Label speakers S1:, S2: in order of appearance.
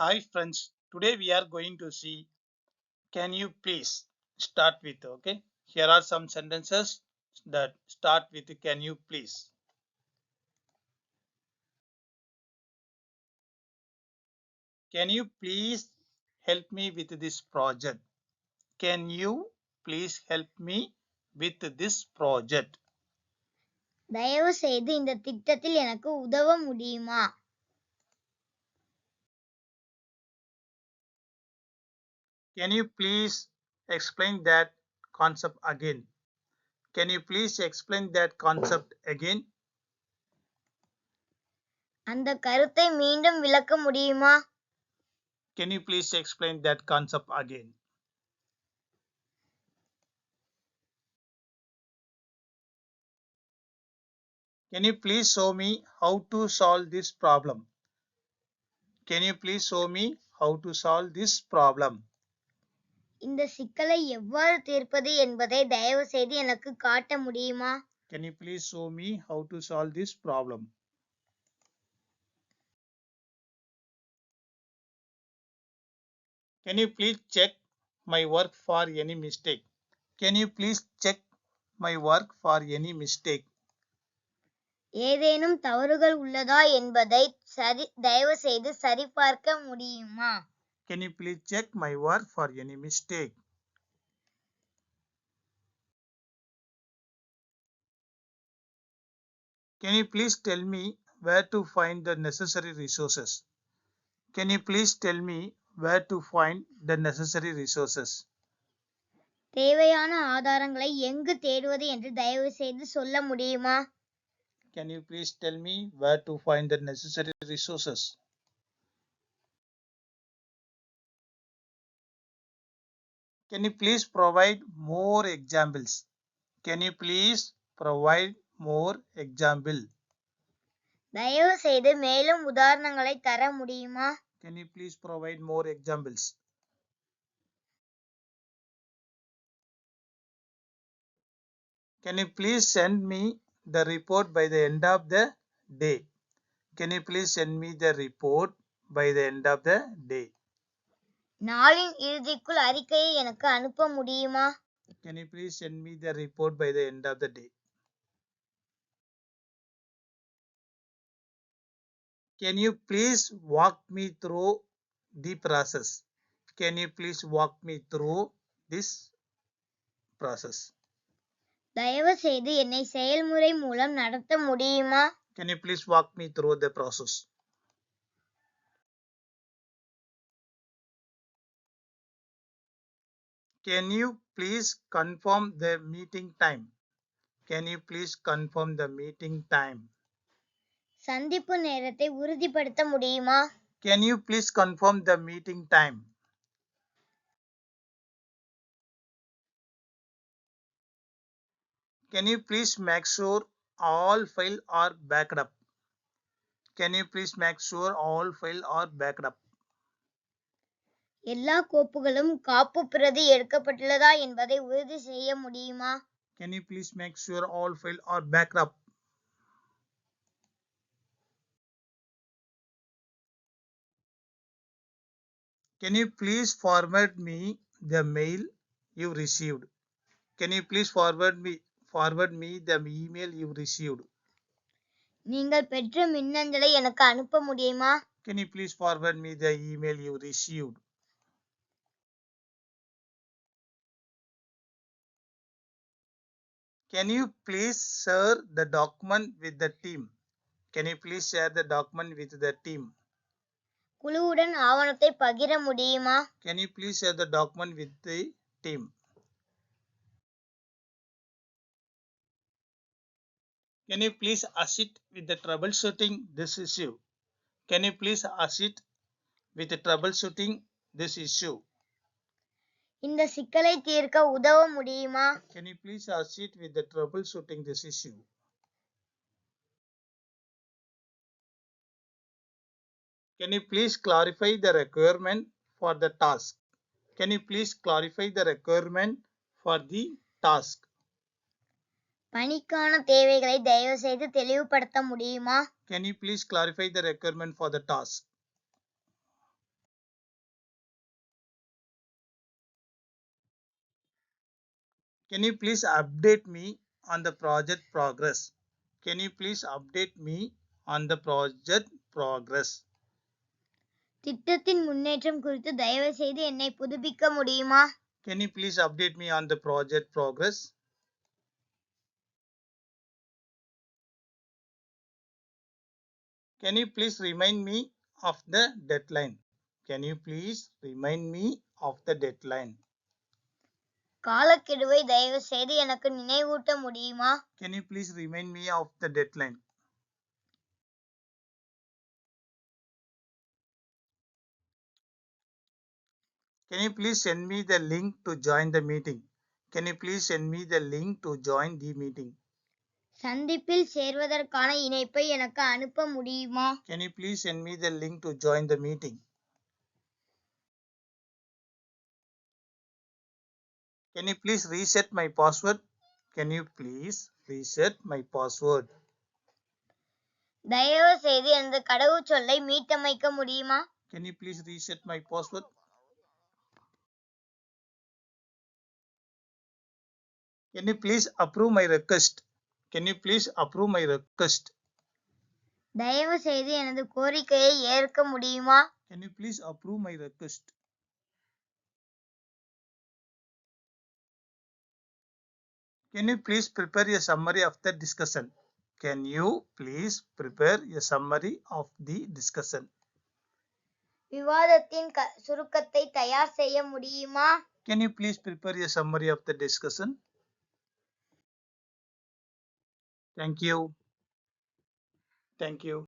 S1: Hi friends, today we are going to see can you please start with okay. Here are some sentences that start with can you please. Can you please help me with this project? Can you please help me with this project?
S2: தயவு செய்து இந்த திட்டத்தில் எனக்கு உதவ முடியுமா
S1: Can you please explain that concept again? Can you please explain that concept again?
S2: அந்த கருத்தை மீண்டும் விளக்க முடியுமா
S1: Can you please explain that concept again? Can you please show me how to solve this problem? Can you please show me how to solve this problem?
S2: இந்த சிக்கலை எவ்வாறு தீர்ப்பது என்பதை தயவு செய்து எனக்கு காட்ட முடியுமா
S1: Can you please show me how to solve this problem? Can you please check my work for any mistake? Can you please check my work for any mistake?
S2: ஏதேனும் தவறுகள் உள்ளதா என்பதை சரி தயவு செய்து சரிபார்க்க முடியுமா
S1: Can you please check my work for any mistake? Can you please tell me where to find the necessary resources? Can you please tell me where to find the necessary resources?
S2: தேவையான ஆதாரங்களை எங்கு தேடுவது என்று தயவு செய்து சொல்ல முடியுமா
S1: Can you please tell me where to find the necessary resources? Can you please provide more examples? Can you please provide more example?
S2: தயவு செய்து மேலும் உதாரணங்களை தர முடியுமா
S1: Can you please provide more examples? Can you please send me the report by the end of the day? Can you please send me the report by the end of the day?
S2: நாளின் இறுதிக்குள் அறிக்கையை எனக்கு அனுப்ப முடியுமா
S1: Can you please send me the report by the end of the day? Can you please walk me through the process? Can you please walk me through this process?
S2: தயவு செய்து என்னை செயல்முறை மூலம் நடத்த முடியுமா
S1: Can you please walk me through the process? Can you please confirm the meeting time? Can you please confirm the meeting time?
S2: சந்திப்பு நேரத்தை உறுதிப்படுத்த முடியுமா
S1: Can you please confirm the meeting time? Can you please make sure all file are backed up? Can you please make sure all file are backed up?
S2: எல்லா கோப்புகளும் காப்பு பிரதி எடுக்கப்பட்டுள்ளதா என்பதை உறுதி செய்ய முடியுமா
S1: Can you please make sure all file are backed up? Can you please forward me the mail you received? Can you please forward me forward me the email you received?
S2: நீங்கள் பெற்ற மின்னஞ்சலை எனக்கு அனுப்ப முடியுமா
S1: Can you please forward me the email you received? Can you please share the document with the team? Can you please share the document with the team?
S2: குழுவுடன் ஆவணத்தை பகிர முடியுமா
S1: Can you please share the document with the team? Can you please assist with the troubleshooting this issue? Can you please assist with the troubleshooting this issue?
S2: இந்த சிக்கலை தீர்க்க உதவ முடியுமா
S1: Can you please assist with the troubleshooting this issue? Can you please clarify the requirement for the task? Can you please clarify the requirement for the task?
S2: பணிக்கான தேவைகளை தயவு செய்து தெளிவுபடுத்த முடியுமா
S1: Can you please clarify the requirement for the task? Can you please update me on the project progress? Can you please update me on the project progress?
S2: திட்டத்தின் முன்னேற்றம் குறித்து தயவு செய்து என்னை புதுப்பிக்க முடியுமா
S1: Can you please update me on the project progress? Can you please remind me of the deadline? Can you please remind me of the deadline?
S2: காலக்கெடுவை தயவு செய்து எனக்கு நினைவூட்ட முடியுமா
S1: Can you please remind me of the deadline? Can you please send me the link to join the meeting? Can you please send me the link to join the meeting?
S2: சந்திப்பில் சேர்வதற்கான இணைப்பை எனக்கு அனுப்ப முடியுமா
S1: Can you please send me the link to join the meeting? Can you please reset my password? Can you please reset my password?
S2: தயவு செய்து எனது கடவுச்சொல்லை மீட்டமைக்க முடியுமா
S1: Can you please reset my password? Can you please approve my request? Can you please approve my request?
S2: தயவு செய்து எனது கோரிக்கையை ஏற்க முடியுமா
S1: Can you please approve my request? Can you please prepare a summary of the discussion? Can you please prepare a summary of the discussion?
S2: விவாதத்தின் க சுருக்கத்தை தயார் செய்ய முடியுமா
S1: Can you please prepare a summary of the discussion? Thank you. Thank you.